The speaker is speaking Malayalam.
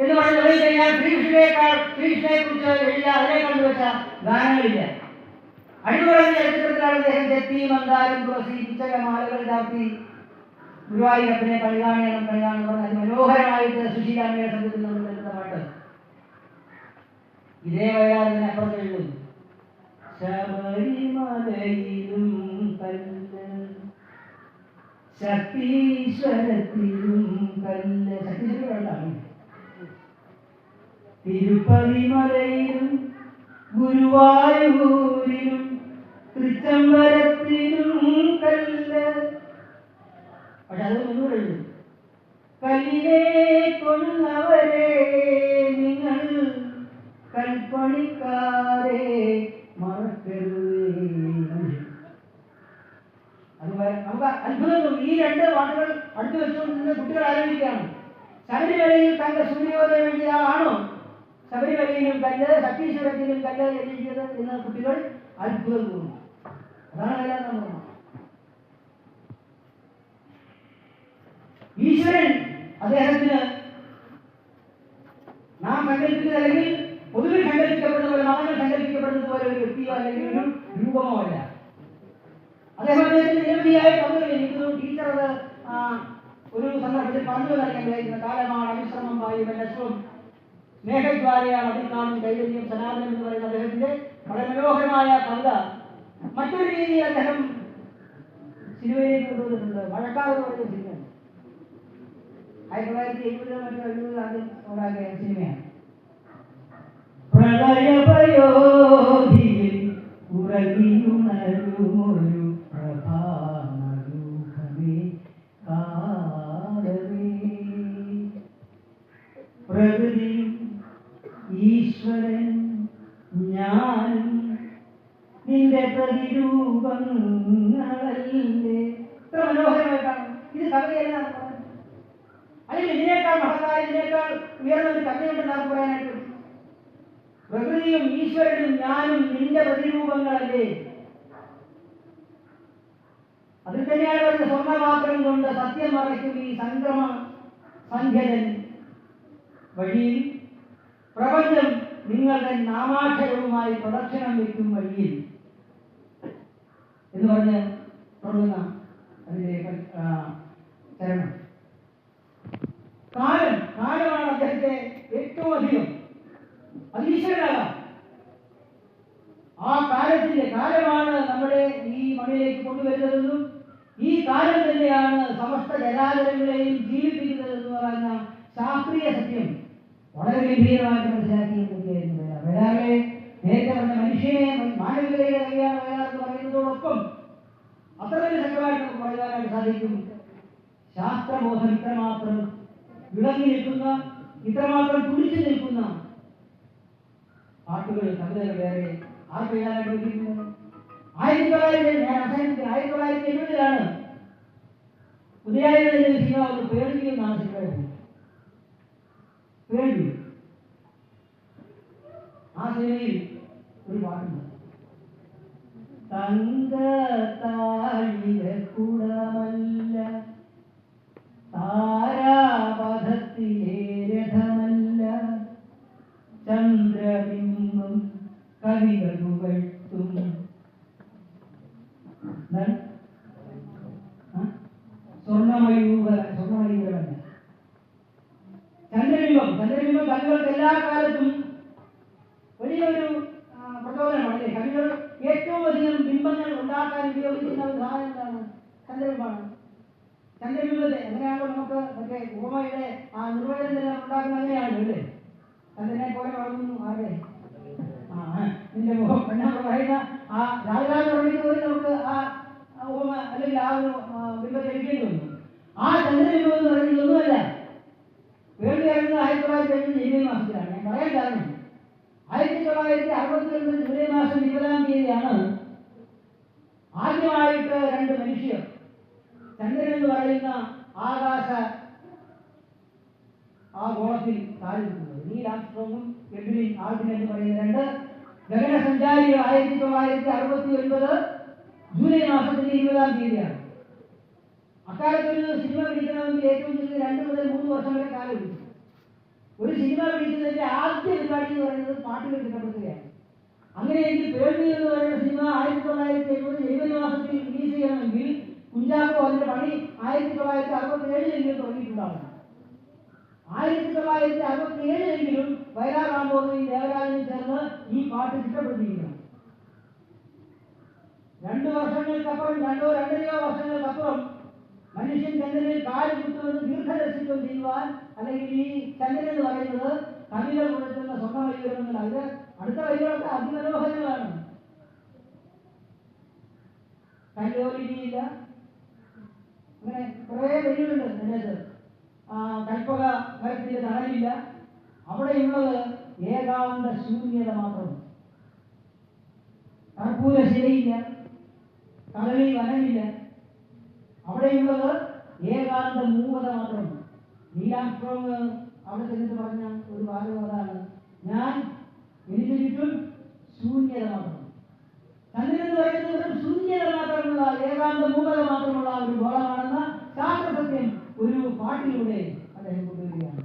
എന്ന് പറഞ്ഞ് തുടങ്ങി കഴിഞ്ഞാൽ ശ്രീകൃഷ്ണനേക്കാൾ ശ്രീകൃഷ്ണനെ കുറിച്ച് എഴുതിയ കണ്ടു വെച്ച ഗാനങ്ങളില്ല. അടിപൊളി ചരിത്രത്തിലാണ് അദ്ദേഹം ചെത്തി മന്ദാരം തുളസി പിച്ചകമാലകൾ ചാർത്തി ഗുരുവായൂരപ്പനെ കളികാണണം കളികാണെന്ന് പറഞ്ഞ അതിമനോഹരമായിട്ട് സുശീലാമ്മയുടെ സംഘത്തിൽ നമ്മൾ വരുന്ന പാട്ട്. ഇതേ വയലാറിന് അപ്പുറത്ത് എഴുതുന്നു. ശബരിമലയിലും കല്ല് ശക്തീശ്വരത്തിലും കല്ല്. ശക്തീശ്വരമാണ് തിരുപ്പതിമലയിലും ഗുരുവായൂരിലും തൃച്ചംബരത്തിലും കല്ല്. പക്ഷെ അത് കല്ലിനെ കൊന്നവരെ നിങ്ങൾ കൽപ്പണിക്കാരെ മറക്കരുതേ. ഈ രണ്ട് വാക്കുകൾ അടുത്ത് വെച്ചുകൊണ്ട് കുട്ടികൾ ആലോചിക്കുകയാണ്. ശബരിമലയിൽ തന്റെ സൂര്യോദയം വേണ്ടിയ ആണോ ശബരിമലയിലും കല്ല് ശക്തീശ്വരത്തിലും കല്ല് എഴുതിയത് എന്ന് കുട്ടികൾ അത്ഭുതം തോന്നുന്നു. അതാണ് സംഭവം. ഈശ്വരൻ അദ്ദേഹത്തിന് നാം സങ്കല്പിക്കുന്നത് അല്ലെങ്കിൽ പൊതുവിൽ സങ്കല്പിക്കപ്പെടുന്ന പോലെ മതങ്ങൾ സങ്കല്പിക്കപ്പെടുന്നത് പോലെ ഒരു വ്യക്തിയോ അല്ലെങ്കിൽ ഒരു രൂപമോ അല്ല. അദ്ദേഹം അദ്ദേഹത്തിന് നിരവധിയായ കവിതകൾ എനിക്ക് ടീച്ചർ അത് ഒരു സന്ദർഭത്തിൽ പറഞ്ഞു നൽകാൻ കഴിയുന്ന കാലമാണ് അനുശ്രമം വായു ലക്ഷ്മം സ്നേഹദ്വാരയാണ് അതിൽ കാണും കൈവല്യം സനാതനം എന്ന് പറയുന്ന അദ്ദേഹത്തിന്റെ വളരെ മനോഹരമായ കവിത മറ്റൊരു രീതിയിൽ അദ്ദേഹം സിനിമയിലേക്ക് കൊണ്ടുവന്നിട്ടുണ്ട്. മഴക്കാലം എന്ന് പറയുന്ന സിനിമ. ആയിരത്തി തൊള്ളായിരത്തി എഴുപതിലോ മറ്റോ എഴുപതിൽ ആദ്യം ഉണ്ടാക്കിയ സിനിമയാണ്. പ്രളയപയോധിയിൽ ഉറങ്ങിയുണരുമൊരു പ്രതിരൂപങ്ങളല്ലേ ഇത്ര മനോഹരമായിട്ടാണ് ഇത് കവിതയല്ല. അല്ലെങ്കിൽ ഇതിനേക്കാൾ മഹത്തായ ഇതിനേക്കാൾ ഉയർന്ന ഒരു കഥയുണ്ടെന്ന് പറയാനായിട്ട് പ്രകൃതിയും ഈശ്വരനും ഞാനും നിന്റെ പ്രതിരൂപങ്ങളല്ലേ? അതിൽ തന്നെയാണ് പറയുന്നത് സ്വർണപാത്രം കൊണ്ട് സത്യം മറയ്ക്കും ഈ സംക്രമ സന്ധ്യൻ വഴിയിൽ പ്രപഞ്ചം നിങ്ങളുടെ നാമാക്ഷരവുമായി പ്രദക്ഷിണം വയ്ക്കും വഴിയിൽ. എന്ന് പറഞ്ഞ് തുടങ്ങുന്ന അതിന്റെ പ- ചരണം കാലം കാലമാണ് അദ്ദേഹത്തെ ഏറ്റവും അധികം. അത് ആ കാലത്തിന്റെ കാലമാണ് നമ്മുടെ ഈ മണ്ണിലേക്ക് കൊണ്ടുവരുന്നതെന്നും ഈ കാലം തന്നെയാണ് സമസ്ത ജനാചരങ്ങളെയും ജീവിപ്പിക്കുന്നതെന്ന് പറയുന്ന ശാസ്ത്രീയ സത്യം വളരെ ഗംഭീരമായിട്ട് മനസ്സിലാക്കിയിരിക്കുകയായിരുന്നു നേരത്തെ പറഞ്ഞ മനുഷ്യനെ മാനവികതയുടെ കൈയാണ് വരാറെന്ന് എന്ന് అల్పం అతడైన చక్కవాడిని పొరగాలని సాధించింది శాస్త్రబోధం ఇతర మాత్రం విడంగి నిల్పుందా ఇతర మాత్రం తుడిచి నిల్పుందా పాటలు తమిళ వేరే ఆరు వేయాలంటే ஆயிரத்தி தொள்ளாயிரத்தி நான் ரசாயனத்தில் ஆயிரத்தி தொள்ளாயிரத்தி எழுபதில் ஆனது உதயாயுதத்தில் சிவா ஒரு பேருந்தியில் நான் செல்வேன் பேருந்து ஆசிரியர் தங்க தாழில குடமா ഉണ്ടാക്കാൻ ഉപയോഗിക്കുന്ന ഒരു സാധനം എന്താണ് ചന്ദ്രബിംബമാണ് ചന്ദ്രബിംബത്തെ എങ്ങനെയാണോ നമുക്ക് മറ്റേ ഉപമയുടെ ആ നിർവചനം തന്നെ ഉണ്ടാക്കുന്ന അങ്ങനെയാണ് അല്ലേ? ചന്ദ്രനെ പോലെ വളർന്നു ആരുടെ? ആ നിന്റെ മുഖം എന്നൊക്കെ പറയുന്ന ആ രാജരാജ പോലും നമുക്ക് ആ ഉപമ അല്ലെങ്കിൽ ആ ബിംബത്തെ എടുക്കേണ്ടി ആ ചന്ദ്രബിംബം എന്ന് പറയുന്നത് ഒന്നുമല്ല. വേണ്ടി ഇറങ്ങുന്നത് ആയിരത്തി തൊള്ളായിരത്തി എഴുപത് ജൂലൈ മാസത്തിലാണ്. ഞാൻ പറയാൻ കാരണം ആയിരത്തി തൊള്ളായിരത്തി അറുപത്തി ഒൻപത് ജൂലൈ മാസം ഇരുപതാം തീയതിയാണ് ആദ്യമായിട്ട് രണ്ട് മനുഷ്യർ. ചന്ദ്രൻ എന്ന് പറയുന്ന ആകാശ ആ ഗോളത്തിൽ കാലിക്കുന്നത് നീൽ ആംസ്ട്രോങ്ങും എഡ്വിൻ ആൽബിൻ എന്ന് പറയുന്ന രണ്ട് ഗഗനസഞ്ചാരികൾ ആയിരത്തി തൊള്ളായിരത്തി അറുപത്തി ഒൻപത് ജൂലൈ മാസത്തിന്റെ ഇരുപതാം തീയതിയാണ്. അക്കാലത്ത് ഒരു സിനിമ പിടിക്കണമെങ്കിൽ ഏറ്റവും ചെറിയ രണ്ട് മുതൽ മൂന്ന് വർഷം വരെ കാലം ഒരു സിനിമ പിടിക്കുന്നതിന്റെ ആദ്യ പരിപാടി എന്ന് പറയുന്നത് പാട്ടുകൾ അങ്ങനെയെങ്കിൽ പേടി എന്ന് പറയുന്ന സിനിമ ആയിരത്തി തൊള്ളായിരത്തി എഴുപത് ജനുവരി മാസത്തിൽ റിലീസ് ചെയ്യണമെങ്കിൽ കുഞ്ചാക്കോ അതിന്റെ പണി ആയിരത്തി തൊള്ളായിരത്തി അറുപത്തി ഏഴിലെങ്കിലും തുടങ്ങിയിട്ടുണ്ടാവണം. ആയിരത്തി തൊള്ളായിരത്തി അറുപത്തി ഏഴിലെങ്കിലും വയലാർ രാമോദനും ദേവരാജനും ചേർന്ന് ഈ പാട്ട് ചിട്ടപ്പെടുത്തിയിരിക്കണം. രണ്ടു വർഷങ്ങൾക്കപ്പുറം രണ്ടോ രണ്ടരയോ വർഷങ്ങൾക്കപ്പുറം മനുഷ്യൻ ചന്ദ്രനിൽ കാൽ കുത്തുമെന്ന് ദീർഘദർശിത്വം ചെയ്യുവാൻ അല്ലെങ്കിൽ ഈ ചന്ദ്രൻ എന്ന് പറയുന്നത് കവികൾ കൊടുക്കുന്ന സ്വർണ വൈകരങ്ങൾ ഇത് അടുത്ത വൈകളൊക്കെ അതിമനോഹരങ്ങളാണ്. കൈലോലിനിയില്ല അങ്ങനെ കുറേ വരികളുണ്ട് ആ, കൽപ്പക മരത്തിന്റെ തണലില്ല അവിടെയുള്ളത് ഏകാന്ത ശൂന്യത മാത്രം. കർപ്പൂര ശിലയില്ല. കടലിൽ വനമില്ല അവിടെയുള്ളത് ഏകാന്ത മൂവത മാത്രം. നീലാംസ്ട്രോങ് അവിടെ ചെന്നിട്ട് പറഞ്ഞ ഒരു അതാണ്. ഞാൻ എനിക്ക് ചുറ്റും ശൂന്യത മാത്രം എന്ന് പറയുന്നത് ശൂന്യത മാത്രമുള്ള ഏകാന്ത മൂകത മാത്രമുള്ള ഒരു ഗോളമാണെന്ന ശാസ്ത്രസത്യം ഒരു പാട്ടിലൂടെ അദ്ദേഹം കൊണ്ടുവരികയാണ്.